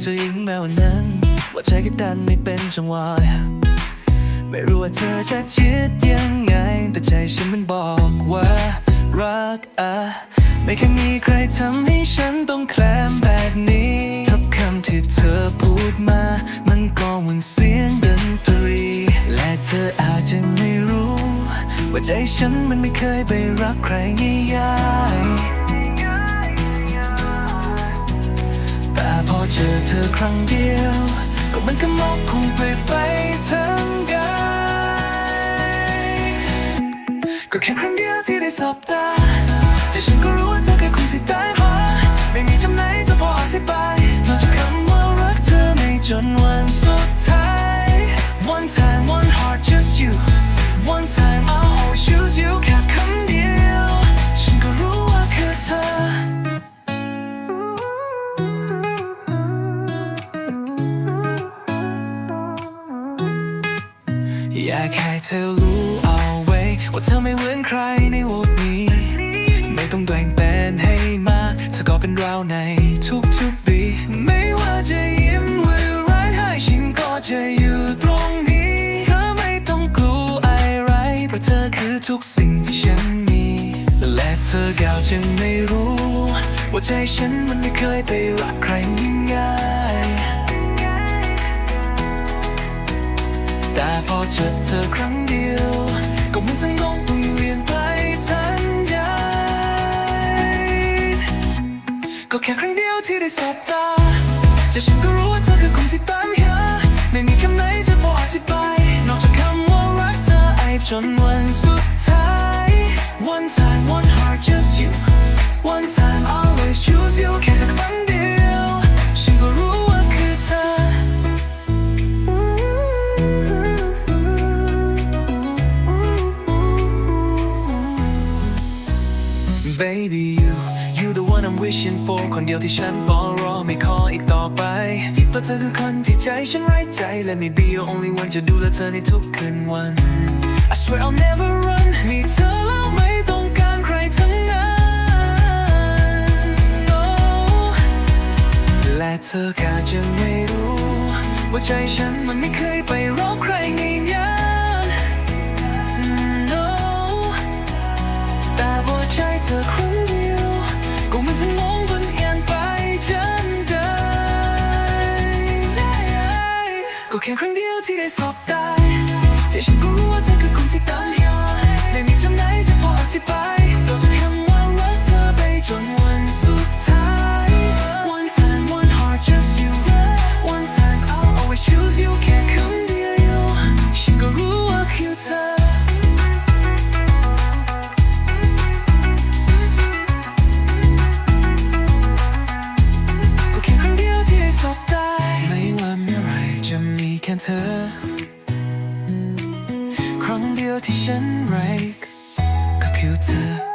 แล้วนั้น ว่าใจก็ดันไม่เป็นจังหวะไม่รู้ว่าเธอจะคิดยังไง แต่ใจฉันมันบอกว่า รักอะไม่เคยมีใครทำให้ฉันต้องแคลมแบบนี้ทุกคำที่เธอพูดมา มันก็เหมือนเสียงดนตรี และเธออาจจะไม่รู้ ว่าใจฉันมันไม่เคยไปรักใครง่ายๆางเดียว ก็มันก็มองคงไปไปทั้งกายก็แค่ครั้งเดียวที่ได้สบตา อยากให้เธอรู้เอาไว้ ว่าเธอไม่เหมือนใครในโลกนี้ ไม่ต้องแบ่งเป็นให้มากเธอก็เป็นเราในทุกๆปีไม่ว่าจะยิ้มหรือร้ายให้ฉันก็จะอยู่ตรงนี้ เธอไม่ต้องกลัวอะไรเพราะเธอคือทุกสิ่งที่ฉันมี และเธอก็จะไม่รู้ ว่าใจฉันมันไม่เคยไปรักใครง่าย เจอเธอครั้งเดียว ก็เหมันทั้งโลกต้องเวียนไปทันใดก็แค่ครั้งเดียวที่ได้สบตาแต่ฉันก็รู้ว่าเธอคือคนที่ตามหาไม่มีคำไหนจะบอกอธิบายนอกจากคำว่ารักเธอไอจนวันสุดท้าย One time one heart just you One time always choose you แค่ครั้งเดียว Baby you you the one I'm wishing for คนเดียวที่ฉัน fall รอไม่ขออีกต่อไปตัวเธอคือคนที่ใจฉันไร้ใจ Let me be your only one จะดูแลเธอในทุกคืนวัน I swear I'll never run มีเธอแล้วไม่ต้องการใครทั้งนั้น oh และเธอก็จะไม่รู้ ว่าใจฉันมันไม่เคยไปรอใครง่าย ครั้ ค่เธอ ครั้งเดียวที่ฉันรักก็คือเธอ